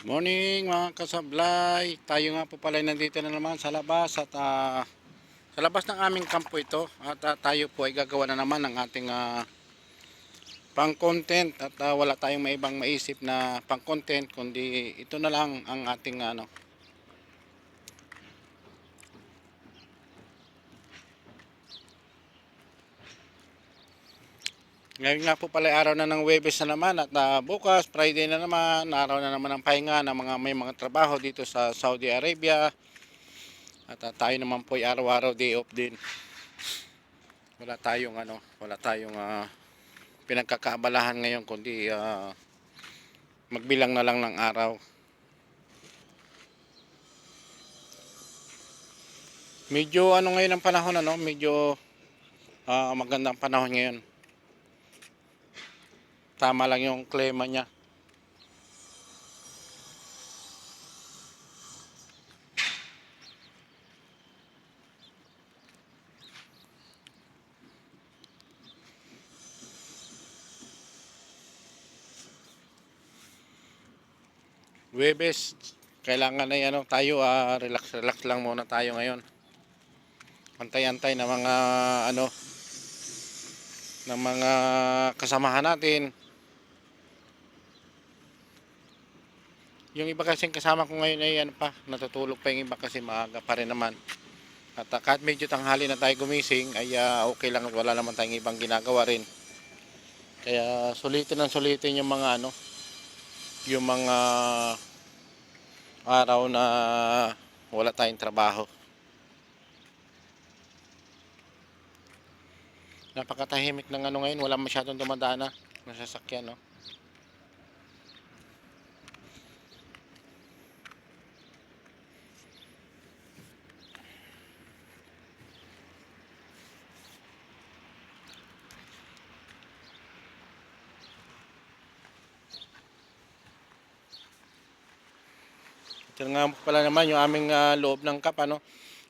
Morning mga kasablay. Tayo nga po pala nandito na naman sa labas at ah, sa labas ng aming kampo ito at ah, tayo po ay gagawa na naman ng ating ah, pang content at ah, wala tayong maibang maisip na pang content kundi ito na lang ang ating ano Ngayon nga po pala araw na ng Webes na naman at ah, bukas Friday na naman, araw na naman ng pahinga ng mga may mga trabaho dito sa Saudi Arabia. At ah, tayo naman po ay araw-araw day off din. Wala tayong ano, wala tayong ah, pinagkakaabalahan ngayon kundi ah, magbilang na lang ng araw. Medyo ano ngayon ang panahon ano, medyo ah, maganda ang panahon ngayon. Tama lang yung klima niya. Webes, kailangan na ano, tayo ah, relax relax lang muna tayo ngayon. Antay-antay na mga ano ng mga kasamahan natin. Yung iba kasing kasama ko ngayon ay ano pa, natutulog pa yung iba kasi maaga pa rin naman. At uh, kahit medyo tanghali na tayo gumising ay ah, okay lang at wala naman tayong ibang ginagawa rin. Kaya sulitin ang sulitin yung mga ano, yung mga araw na wala tayong trabaho. Napakatahimik ng ano ngayon, wala masyadong dumadaan na ng sasakyan, no? Ito nga pala naman yung aming ah, loob ng kap, ano?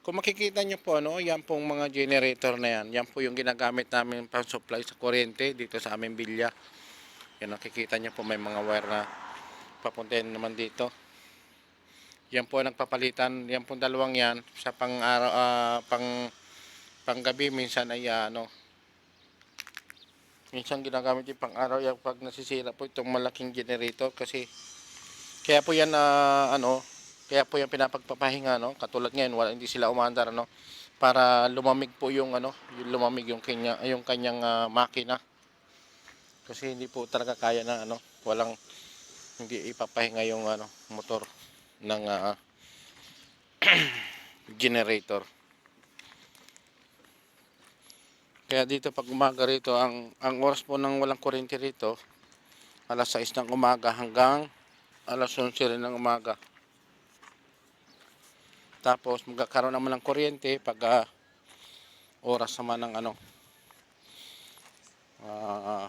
Kung makikita nyo po, ano, yan pong mga generator na yan. Yan po yung ginagamit namin pang supply sa kuryente dito sa aming bilya. Yan, nakikita nyo po may mga wire na papuntahin naman dito. Yan po ang nagpapalitan, yan po dalawang yan sa pang araw, ah, pang panggabi minsan ay ah, ano minsan ginagamit yung pang araw yan pag nasisira po itong malaking generator kasi kaya po yan na ano kaya po yan pinapagpapahinga no? Katulad ngayon wala hindi sila umaandar no? Para lumamig po yung ano yung lumamig yung kanya yung kanyang ah, makina. Kasi hindi po talaga kaya na ano walang hindi ipapahinga yung ano motor ng ah, generator. Kaya dito pag umaga rito ang ang oras po ng walang kuryente rito alas 6 ng umaga hanggang alas 11 rin ng umaga tapos magkakaroon naman ng kuryente pag ah, oras naman ng ano ah,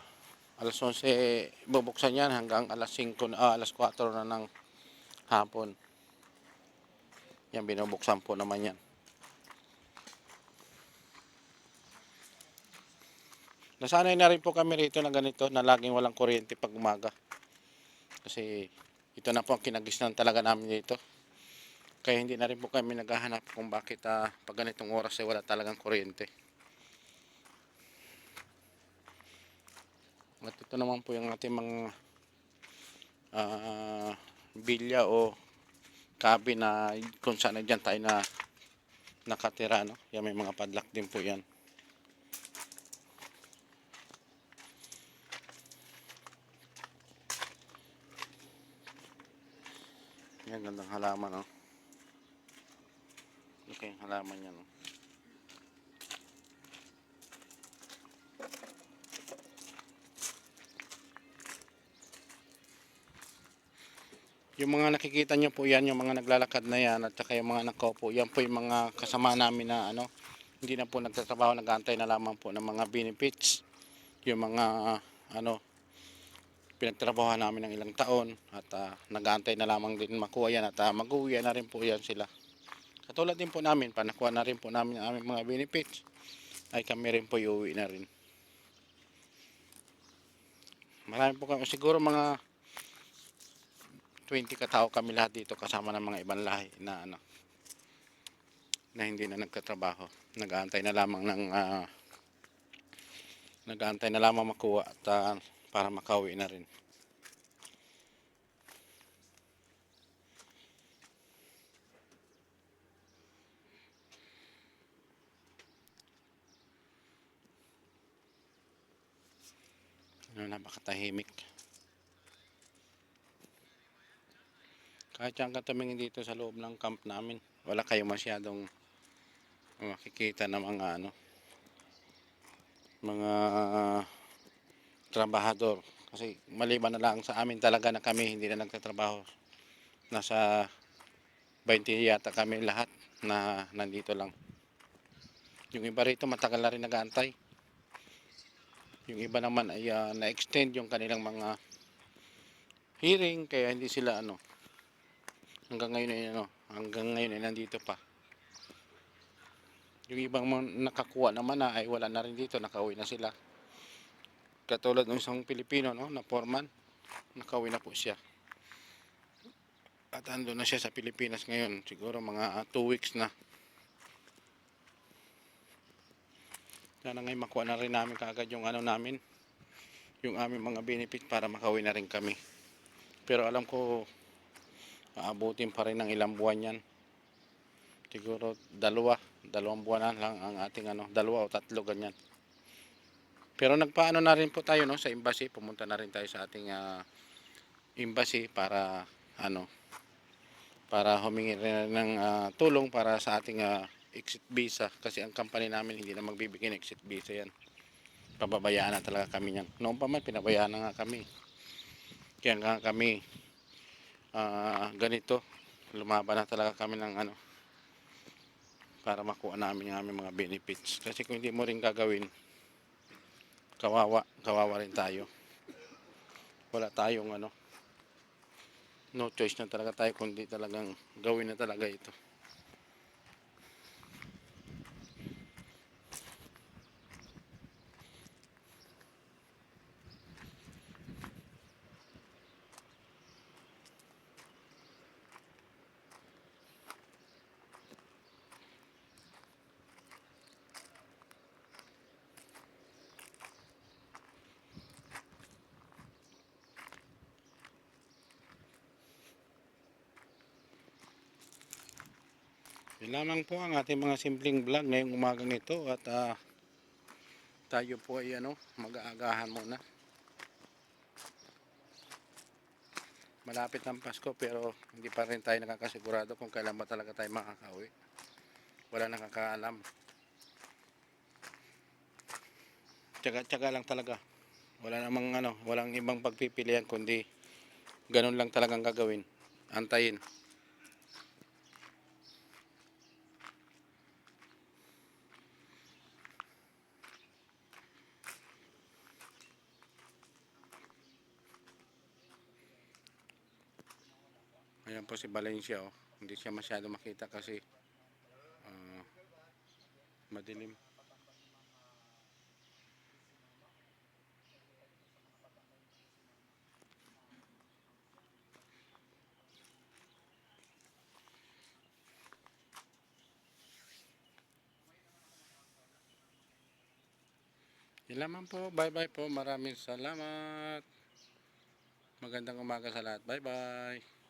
alas 11 bubuksan yan hanggang alas 5 na- ah, alas 4 na ng hapon. Yan binubuksan po naman yan. Nasanay na rin po kami rito na ganito na laging walang kuryente pag umaga. Kasi ito na po ang kinagisnan talaga namin dito kaya hindi na rin po kami naghahanap kung bakit ah, pag ganitong oras ay wala talagang kuryente. At ito naman po yung ating mga ah, bilya o cabin na kung saan na dyan tayo na nakatira. No? Yan may mga padlock din po yan. Yan, gandang halaman. No? Okay, halaman niya. No? Yung mga nakikita nyo po yan, yung mga naglalakad na yan at saka yung mga nakaupo, yan po yung mga kasama namin na ano, hindi na po nagtatrabaho, nag-aantay na lamang po ng mga benefits. Yung mga ano, pinagtrabaho namin ng ilang taon at ah, nag-aantay na lamang din makuha yan at uh, mag-uwi na rin po yan sila. Katulad din po namin, panakuha na rin po namin ang aming mga benefits ay kami rin po iuwi na rin. Marami po kami, siguro mga 20 katao kami lahat dito kasama ng mga ibang lahi na ano na hindi na nagtatrabaho. Nag-aantay na lamang ng ah, nag-aantay na lamang makuha at ah, para makauwi na rin. Ano, napakatahimik. Kahit yan katamingin dito sa loob ng camp namin, wala kayo masyadong makikita ng mga ano, mga trabahador. Kasi maliban na lang sa amin talaga na kami hindi na nagtatrabaho. Nasa 20 yata kami lahat na nandito lang. Yung iba rito matagal na rin nag-aantay. Yung iba naman ay ah, na-extend yung kanilang mga hearing kaya hindi sila ano hanggang ngayon ay ano hanggang ngayon ay nandito pa. Yung ibang nakakuha naman na ay wala na rin dito, nakauwi na sila. Katulad ng isang Pilipino no, na foreman, nakauwi na po siya. At ando na siya sa Pilipinas ngayon, siguro mga 2 weeks na. Sana ngayon makuha na rin namin kaagad yung ano namin, yung aming mga benefit para makauwi na rin kami. Pero alam ko, aabutin pa rin ng ilang buwan yan. Siguro dalawa, dalawang buwan lang ang ating ano, dalawa o tatlo ganyan. Pero nagpaano na rin po tayo no sa embassy, pumunta na rin tayo sa ating ah, embassy para ano para humingi rin ng ah, tulong para sa ating ah, exit visa kasi ang company namin hindi na magbibigay ng exit visa yan. Pababayaan na talaga kami niyan. Noon pa man pinabayaan na nga kami. Kaya nga kami ah, ganito lumaban na talaga kami ng ano para makuha namin yung aming mga benefits. Kasi kung hindi mo rin gagawin, kawawa, kawawa rin tayo. Wala tayong ano, no choice na talaga tayo kundi talagang gawin na talaga ito. Yun lamang po ang ating mga simpleng vlog ngayong umagang ito at ah, tayo po ay ano, mag-aagahan muna. Malapit ng Pasko pero hindi pa rin tayo nakakasigurado kung kailan ba talaga tayo makakauwi. Wala nakakaalam. Tsaga-tsaga lang talaga. Wala namang ano, walang ibang pagpipilian kundi ganun lang talagang gagawin. Antayin. Ayan po si Valencia oh. Hindi siya masyado makita kasi ah, madilim. Yun lamang po. Bye bye po. Maraming salamat. Magandang umaga sa lahat. Bye bye.